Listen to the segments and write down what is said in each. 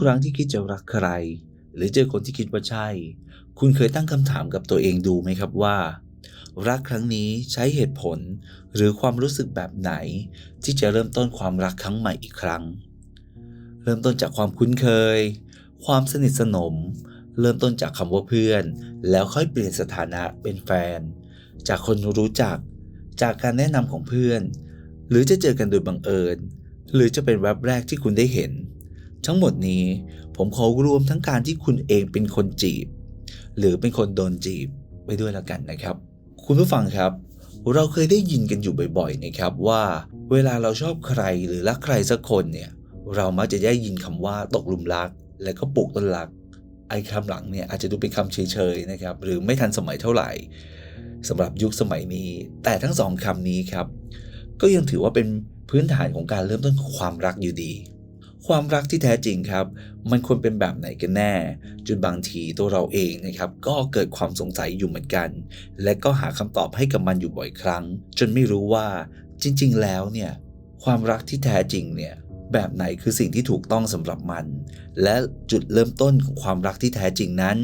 ครั้งที่คิดจะรักใคร หรือเจอคนที่คิดว่าใช่ คุณเคยตั้งคำถามกับตัวเองดูไหมครับว่า รักครั้งนี้ใช้เหตุผลหรือความรู้สึกแบบไหน ที่จะเริ่มต้นความรักครั้งใหม่อีกครั้ง เริ่มต้นจากความคุ้นเคย ความสนิทสนม เริ่มต้นจากคำว่าเพื่อน แล้วค่อยเปลี่ยนสถานะเป็นแฟน จากคนรู้จัก จากการแนะนำของเพื่อน หรือจะเจอกันโดยบังเอิญ หรือจะเป็นแวบแรกที่คุณได้เห็น ทั้งหมดนี้ผมขอรวมทั้งการที่คุณเองเป็นคนจีบ หรือเป็นคนโดนจีบไปด้วยแล้วกันนะครับ คุณผู้ฟังครับ เราเคยได้ยินกันอยู่บ่อย ๆ นะครับว่า เวลาเราชอบใครหรือรักใครสักคนเนี่ยเรามักจะได้ยินคำว่าตกหลุมรัก และก็ปลูกต้นรัก ไอ้คำหลังเนี่ยอาจจะดูเป็นคำเฉยๆนะครับ หรือไม่ทันสมัยเท่าไหร่สำหรับยุคสมัยนี้ แต่ทั้งสองคำนี้ครับ ก็ยังถือว่าเป็นพื้นฐานของการเริ่มต้นของความรักอยู่ดี ความรักที่แท้จริงครับ มันควรเป็นแบบไหนกันแน่ จนบางทีตัวเราเองนะครับ ก็เกิดความสงสัยอยู่เหมือนกัน และก็หาคำตอบให้กับมันอยู่บ่อยครั้ง จนไม่รู้ว่าจริง ๆ แล้วเนี่ย ความรักที่แท้จริงเนี่ยแบบไหนคือสิ่งที่ถูกต้องสำหรับมัน และจุดเริ่มต้นของความรักที่แท้จริงนั้น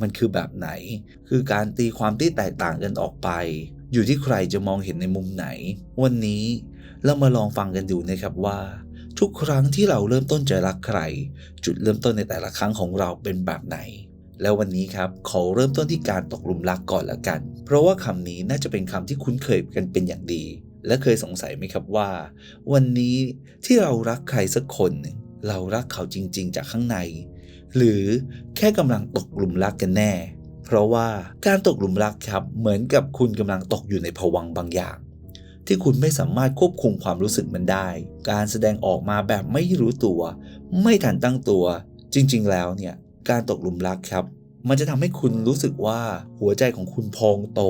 มันคือแบบไหน คือการตีความที่แตกต่างกันออกไป อยู่ที่ใครจะมองเห็นในมุมไหน วันนี้เรามาลองฟังกันดูนะครับว่า ทุกครั้งที่เราเริ่มต้นจะรักใคร จุดเริ่มต้นในแต่ละครั้งของเราเป็นแบบไหน แล้ววันนี้ครับขอเริ่มต้นที่การตกหลุมรักก่อนละกัน เพราะว่าคำนี้น่าจะเป็นคำที่คุ้นเคยกันเป็นอย่างดี และเคยสงสัยไหมครับว่า วันนี้ที่เรารักใครสักคนหนึ่งเรารักเขาจริง ๆ จากข้างใน หรือแค่กำลังตกหลุมรักกันแน่ เพราะว่าการตกหลุมรักครับเหมือนกับคุณกำลังตกอยู่ในภวังบางอย่าง ที่คุณไม่สามารถควบคุมความรู้สึกมันได้ การแสดงออกมาแบบไม่รู้ตัว ไม่ทันตั้งตัว จริง ๆ แล้วเนี่ยการตกหลุมรักครับ มันจะทำให้คุณรู้สึกว่าหัวใจของคุณพองโต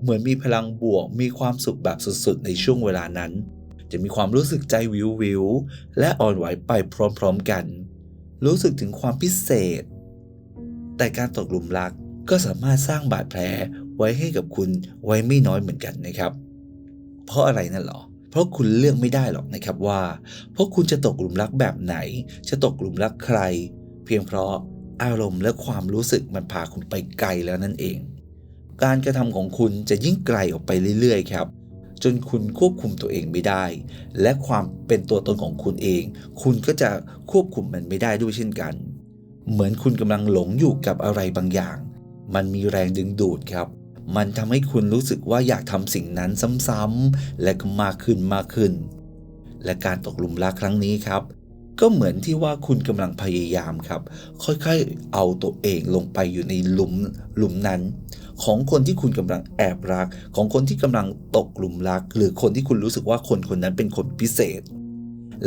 เหมือนมีพลังบวก มีความสุขแบบสุดๆ ในช่วงเวลานั้น จะมีความรู้สึกใจวิววิวและอ่อนไหวไปพร้อมๆกัน รู้สึกถึงความพิเศษ แต่การตกหลุมรักก็สามารถสร้างบาดแผลไว้ให้กับคุณไว้ไม่น้อยเหมือนกันนะครับ เพราะอะไรนั่นหรอ เพราะคุณเลือกไม่ได้หรอกนะครับว่า เพราะคุณจะตกหลุมรักแบบไหน จะตกหลุมรักใคร เพียงเพราะอารมณ์และความรู้สึกมันพาคุณไปไกลแล้วนั่นเอง การกระทำของคุณจะยิ่งไกลออกไปเรื่อยๆครับ จนคุณควบคุมตัวเองไม่ได้ และความเป็นตัวตนของคุณเอง คุณก็จะควบคุมมันไม่ได้ด้วยเช่นกัน เหมือนคุณกำลังหลงอยู่กับอะไรบางอย่าง มันมีแรงดึงดูดครับ มันทำให้คุณรู้สึกว่าอยากทำสิ่งนั้นซ้ำๆและก็มากขึ้นมากขึ้น และการตกหลุมรักครั้งนี้ครับ ก็เหมือนที่ว่าคุณกำลังพยายามครับ ค่อยๆ เอาตัวเองลงไปอยู่ในหลุมหลุมนั้น ของคนที่คุณกำลังแอบรัก ของคนที่กำลังตกหลุมรัก หรือคนที่คุณรู้สึกว่าคนคนนั้นเป็นคนพิเศษ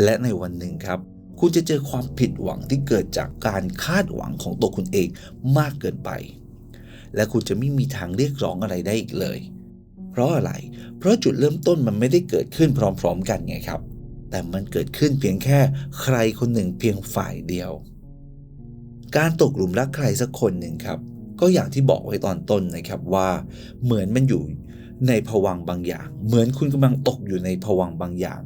และในวันหนึ่งครับคุณจะเจอความผิดหวังที่เกิดจากการคาดหวังของตัวคุณเองมากเกินไป และคุณจะไม่มีทางเรียกร้องอะไรได้อีกเลย เพราะอะไร เพราะจุดเริ่มต้นมันไม่ได้เกิดขึ้นพร้อม ๆ กันไงครับ แต่มันเกิดขึ้นเพียงแค่ใครคนหนึ่งเพียงฝ่ายเดียว การตกหลุมรักใครสักคนหนึ่งครับ ก็อย่างที่บอกไว้ตอนต้นนะครับว่า เหมือนมันอยู่ในภวังบางอย่าง เหมือนคุณกำลังตกอยู่ในภวังบางอย่าง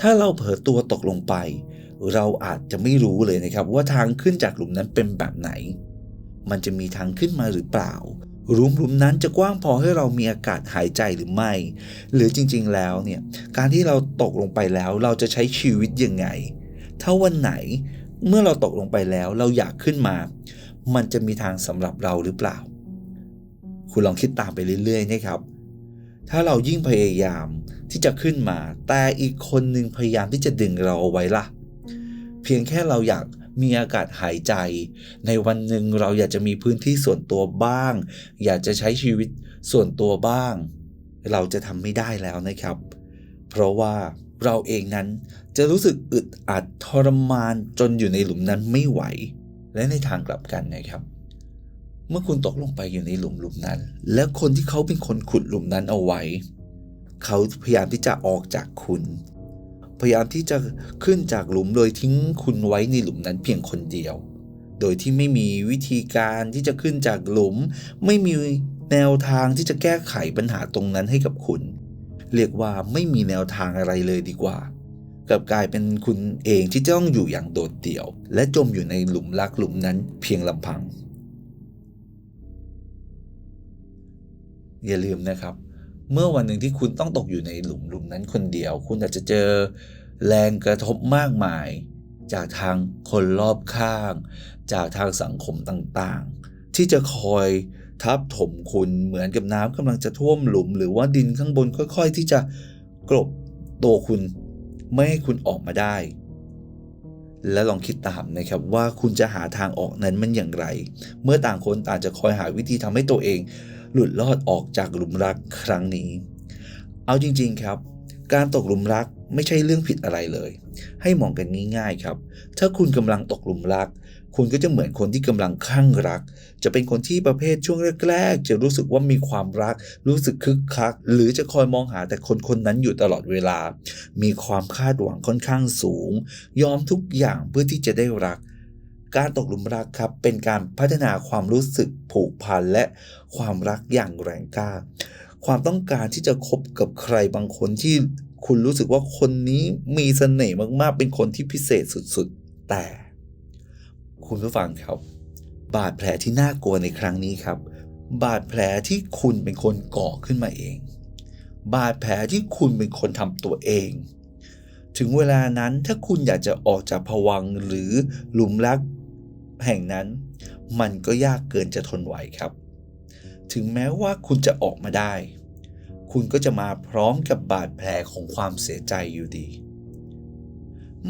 ถ้าเราเผลอตัวตกลงไป เราอาจจะไม่รู้เลยนะครับ ว่าทางขึ้นจากหลุมนั้นเป็นแบบไหน มันจะมีทางขึ้นมาหรือเปล่าหลุมหลุมนั้นจะกว้างพอให้เรามีอากาศหายใจหรือไม่ หรือจริงๆแล้วเนี่ย การที่เราตกลงไปแล้วเราจะใช้ชีวิตยังไง ถ้าวันไหนเมื่อเราตกลงไปแล้วเราอยากขึ้นมา มันจะมีทางสำหรับเราหรือเปล่า คุณลองคิดตามไปเรื่อยๆนะครับ ถ้าเรายิ่งพยายามที่จะขึ้นมา แต่อีกคนหนึ่งพยายามที่จะดึงเราเอาไว้ล่ะ เพียงแค่เราอยาก มีอากาศหายใจ ในวันหนึ่งเราอยากจะมีพื้นที่ส่วนตัวบ้าง อยากจะใช้ชีวิตส่วนตัวบ้าง เราจะทำไม่ได้แล้วนะครับ เพราะว่าเราเองนั้นจะรู้สึกอึดอัดทรมานจนอยู่ในหลุมนั้นไม่ไหว และในทางกลับกันนะครับ เมื่อคุณตกลงไปอยู่ในหลุมหลุมนั้น และคนที่เขาเป็นคนขุดหลุมนั้นเอาไว้ เขาพยายามที่จะออกจากคุณ พยายามที่จะขึ้นจากหลุมโดยทิ้งคุณไว้ในหลุมนั้นเพียงคนเดียว โดยที่ไม่มีวิธีการที่จะขึ้นจากหลุม ไม่มีแนวทางที่จะแก้ไขปัญหาตรงนั้นให้กับคุณ เรียกว่าไม่มีแนวทางอะไรเลยดีกว่ากับกลายเป็นคุณเองที่ต้องอยู่อย่างโดดเดี่ยว และจมอยู่ในหลุมรักหลุมนั้นเพียงลำพัง อย่าลืมนะครับ เมื่อวันหนึ่งที่คุณต้องตกอยู่ในหลุมหลุมนั้นคนเดียว คุณอาจจะเจอแรงกระทบมากมาย จากทางคนรอบข้าง จากทางสังคมต่างๆ ที่จะคอยทับถมคุณเหมือนกับน้ำกำลังจะท่วมหลุม หรือว่าดินข้างบนค่อย ๆ ที่จะกลบตัวคุณไม่ให้คุณออกมาได้ และลองคิดตามนะครับว่าคุณจะหาทางออกนั้นมันอย่างไร เมื่อต่างคนต่างจะคอยหาวิธีทำให้ตัวเอง หลุดรอดออกจากหลุมรักครั้งนี้ เอาจริง ๆครับ การตกหลุมรักไม่ใช่เรื่องผิดอะไรเลย ให้มองกันง่ายๆครับ ถ้าคุณกำลังตกหลุมรัก คุณก็จะเหมือนคนที่กำลังคลั่งรัก จะเป็นคนที่ประเภทช่วงแรกๆ จะรู้สึกว่ามีความรัก รู้สึกคึกคัก หรือจะคอยมองหาแต่คนคนนั้นอยู่ตลอดเวลา มีความคาดหวังค่อนข้างสูง ยอมทุกอย่างเพื่อที่จะได้รัก การตกหลุมรักครับเป็นการพัฒนาความรู้สึกผูกพันและความรักอย่างแรงกล้า ความต้องการที่จะคบกับใครบางคนที่คุณรู้สึกว่าคนนี้มีเสน่ห์มากๆ เป็นคนที่พิเศษสุดๆ แต่ คุณผู้ฟังครับ บาดแผลที่น่ากลัวในครั้งนี้ครับ บาดแผลที่คุณเป็นคนก่อขึ้นมาเอง บาดแผลที่คุณเป็นคนทำตัวเองถึงเวลานั้นถ้าคุณอยากจะออกจากภวังหรือหลุมรัก แห่งนั้น มันก็ยากเกินจะทนไหวครับ ถึงแม้ว่าคุณจะออกมาได้ คุณก็จะมาพร้อมกับบาดแผลของความเสียใจอยู่ดี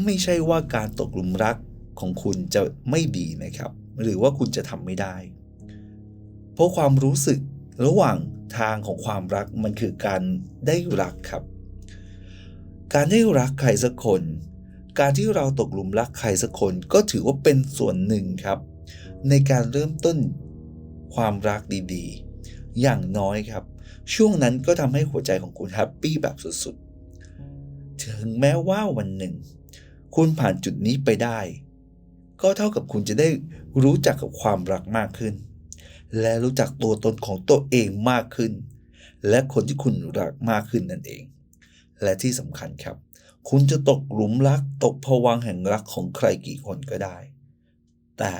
ไม่ใช่ว่าการตกหลุมรักของคุณจะไม่ดีนะครับ หรือว่าคุณจะทำไม่ได้ เพราะความรู้สึกระหว่างทางของความรักมันคือการได้รักครับ การได้รักใครสักคน การที่เราตกหลุมรักใครสักคนก็ถือว่าเป็นส่วนหนึ่งครับ ในการเริ่มต้นความรักดีๆ อย่างน้อยครับ ช่วงนั้นก็ทำให้หัวใจของคุณแฮปปี้แบบสุดๆ ถึงแม้ว่าวันหนึ่ง คุณผ่านจุดนี้ไปได้ ก็เท่ากับคุณจะได้รู้จักกับความรักมากขึ้น และรู้จักตัวตนของตัวเองมากขึ้น และคนที่คุณรักมากขึ้นนั่นเอง และที่สำคัญครับ คุณจะตกหลุมรักตกผวังแห่งรักของใครกี่คนก็ได้ แต่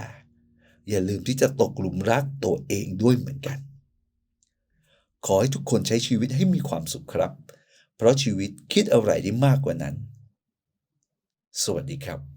อย่าลืมที่จะตกหลุมรักตัวเองด้วยเหมือนกัน ขอให้ทุกคนใช้ชีวิตให้มีความสุขครับ เพราะชีวิตคิดอะไรได้มากกว่านั้น สวัสดีครับ